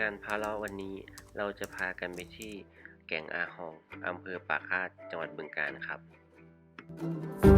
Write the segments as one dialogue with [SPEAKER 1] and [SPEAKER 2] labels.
[SPEAKER 1] การพาล้อวันนี้เราจะพากันไปที่แก่งอาหองอำเภอปากคาดจังหวัดบึงกาฬครับส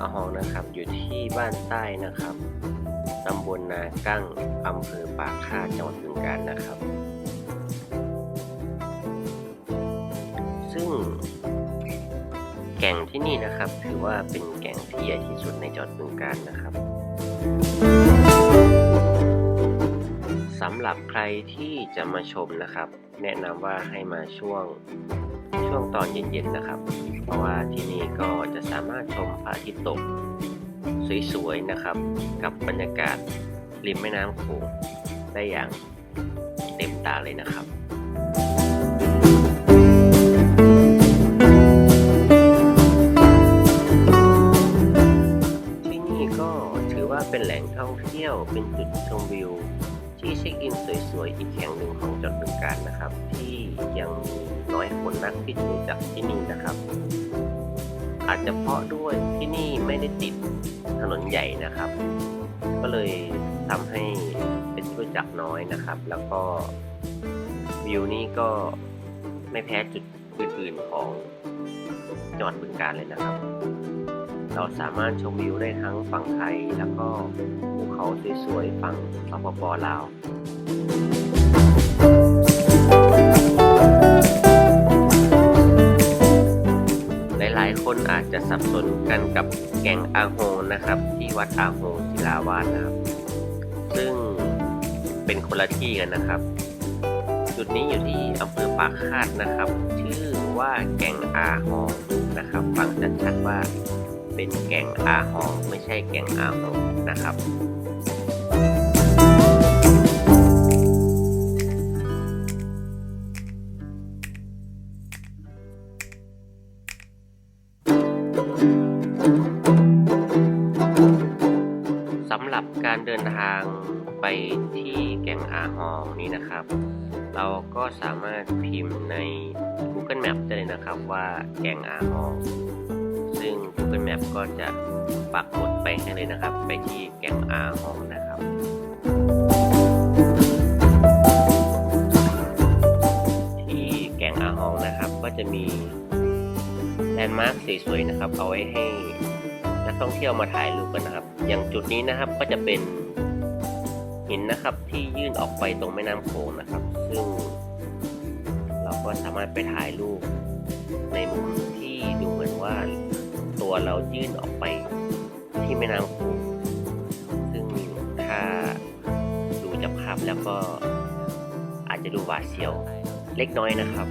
[SPEAKER 1] อาหองนะครับ อยู่ที่บ้านใต้นะครับตำบลนากั้งอำเภอปากคาดจังหวัดบึงกาฬนะครับ ซึ่งแก่งที่นี่นะครับ ถือว่าเป็นแก่งที่ใหญ่ที่สุดในจังหวัดบึงกาฬนะครับสำหรับใครที่จะมาชมนะครับ แนะนำว่าให้มาช่วง ช่วงตอนเย็นๆนะครับ เพราะว่าที่นี่ก็จะสามารถชมพระอาทิตย์ตก สวยๆนะครับ กับบรรยากาศริมแม่น้ำโขงได้อย่างเต็มตาเลยนะครับที่นี่ก็ถือว่าเป็นแหล่งท่องเที่ยวเป็นจุดชมวิว ที่เช็คอินสวยๆ อีกแห่งหนึ่งของจังหวัดบึงกาฬนะครับ ที่ยังมี น้อยคนนักที่จะรู้จักที่นี่นะครับ อาจจะเพราะด้วยที่นี่ไม่ได้ติดถนนใหญ่นะครับ ก็เลยทำให้เป็นที่รู้จักน้อยนะครับ แล้วก็วิวนี้ก็ไม่แพ้จุดอื่นๆของจังหวัดบึงกาฬเลยนะครับ เราสามารถชมวิวได้ทั้งฝั่งไทยแล้วก็ภูเขาสวยๆฝั่งสปปลาวายคนอาจจะสับสนกันกับแก่งอาโฮงนะครับ ที่วัดอาโฮงศิลาวาสนะครับ ซึ่งเป็นคนละที่กันนะครับ จุดนี้อยู่ที่อำเภอปากคาดนะครับ ชื่อว่าแก่งอาหองนะครับฟังชัดๆว่าเป็นแก่งอาหองไม่ใช่แก่งอาหงนะครับ การเดินทางไปที่แก่งอาหองนี้นะครับ เราก็สามารถพิมพ์ใน Google Map ได้เลยนะครับว่าแก่งอาหอง ซึ่ง Google Map ก็จะปักหมุดไปให้เลยนะครับ ไปที่แก่งอาหองนะครับ ที่แก่งอาหองนะครับก็จะมีแลนด์มาร์คสวยๆนะครับ เอาไว้ให้นักท่องเที่ยวมาถ่ายรูปกันนะครับ อย่างจุดนี้นะครับก็จะเป็นหินนะครับที่ยื่นออกไปตรงแม่น้ำโขงนะครับ ซึ่ง เราก็สามารถไปถ่ายรูปในมุมที่ดูเหมือนว่าตัวเรายื่นออกไปที่แม่น้ำโขงซึ่งถ้าดูจากภาพแล้วก็อาจจะดูหวาดเสียวเล็กน้อยนะครับ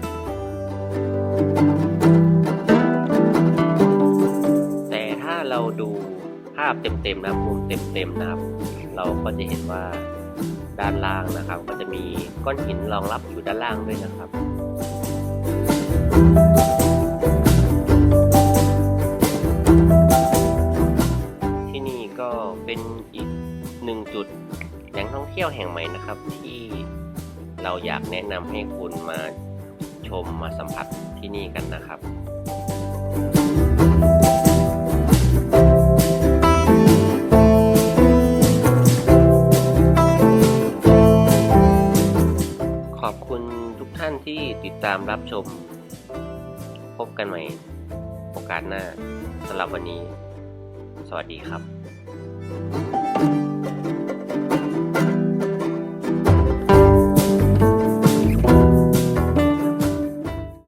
[SPEAKER 1] แต่ถ้าเราดูาพเต็มๆนะมุมเต็มๆนะครับ เราก็จะเห็นว่าด้านล่างนะครับ ก็จะมีก้อนหินรองรับอยู่ด้านล่างด้วยนะครับที่นี่ก็เป็นอีกหนึ่งจุดแหล่งท่องเที่ยวแห่งใหม่นะครับ ที่เราอยากแนะนำให้คุณมาชมมาสัมผัสที่นี่กันนะครับ รับชม พบกันใหม่โอกาสหน้าสำหรับวันนี้ สวัสดีครับ